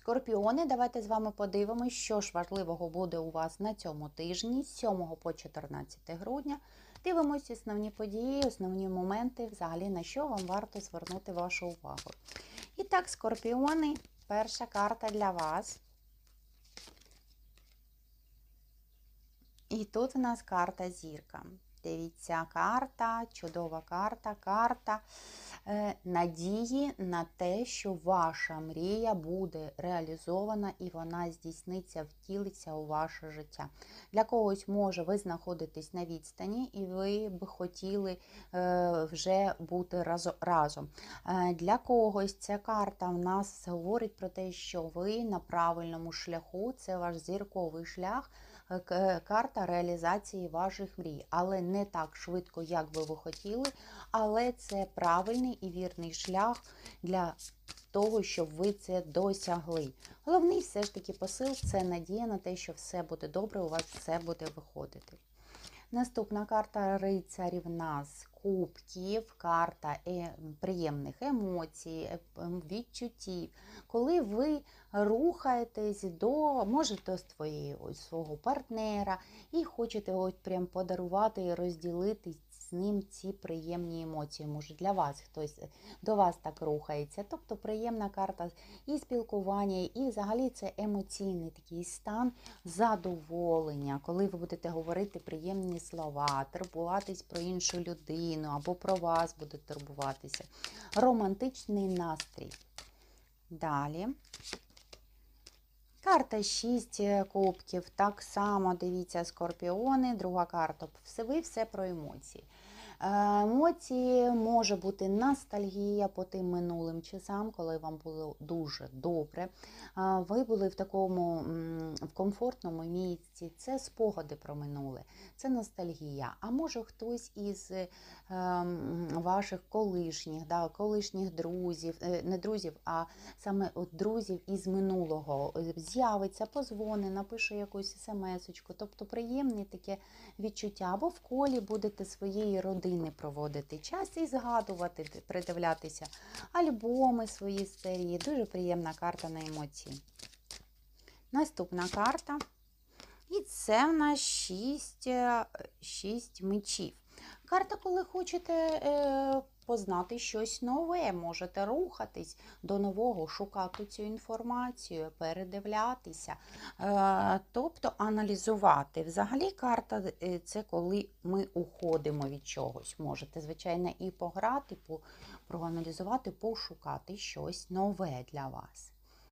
Скорпіони, давайте з вами подивимось, що ж важливого буде у вас на цьому тижні з 7 по 14 грудня. Дивимось основні події, основні моменти, взагалі на що вам варто звернути вашу увагу. І так, скорпіони, перша карта для вас. І тут у нас карта зірка. Дивіться, карта, чудова карта, карта е, надії на те, що ваша мрія буде реалізована і вона здійсниться, втілиться у ваше життя. Для когось може ви знаходитесь на відстані, і ви б хотіли е, вже бути разо, разом. Е, для когось ця карта в нас говорить про те, що ви на правильному шляху, це ваш зірковий шлях. К- карта реалізації ваших мрій, але не так швидко, як би ви хотіли. Але це правильний і вірний шлях для того, щоб ви це досягли. Головний все ж таки посил це надія на те, що все буде добре, у вас все буде виходити. Наступна карта рицарів нас кубків, карта е, приємних емоцій, е, відчуттів. Коли ви рухаєтесь до, може, твоєї ось свого партнера і хочете от прям подарувати і розділити з ним ці приємні емоції. Може для вас хтось е, до вас так рухається. Тобто приємна карта і спілкування, і взагалі це емоційний такий стан задоволення, коли ви будете говорити приємні слова, турбуватись про іншу людину або про вас будуть турбуватися. Романтичний настрій. Далі. Карта 6 кубків. Так само дивіться скорпіони, друга карта. Все ви все про емоції. Е, Емоції може бути ностальгія по тим минулим часам, коли вам було дуже добре. Е, Ви були в такому в комфортному місці. Це спогади про минуле, це ностальгія. А може хтось із е, ваших колишніх, да, колишніх друзів, не друзів, а саме от друзів із минулого з'явиться, позвони, напише якусь смс-очку, тобто приємне таке відчуття. Або в колі будете своєї родини проводити час і згадувати, придивлятися альбоми свої старі. Дуже приємна карта на емоції. Наступна карта. І це в нас 6, 6 мечів. Карта, коли хочете е, познати щось нове, можете рухатись до нового, шукати цю інформацію, передивлятися, е, тобто аналізувати. Взагалі, карта е, це коли ми уходимо від чогось. Можете, звичайно, і пограти, по, проаналізувати, пошукати щось нове для вас.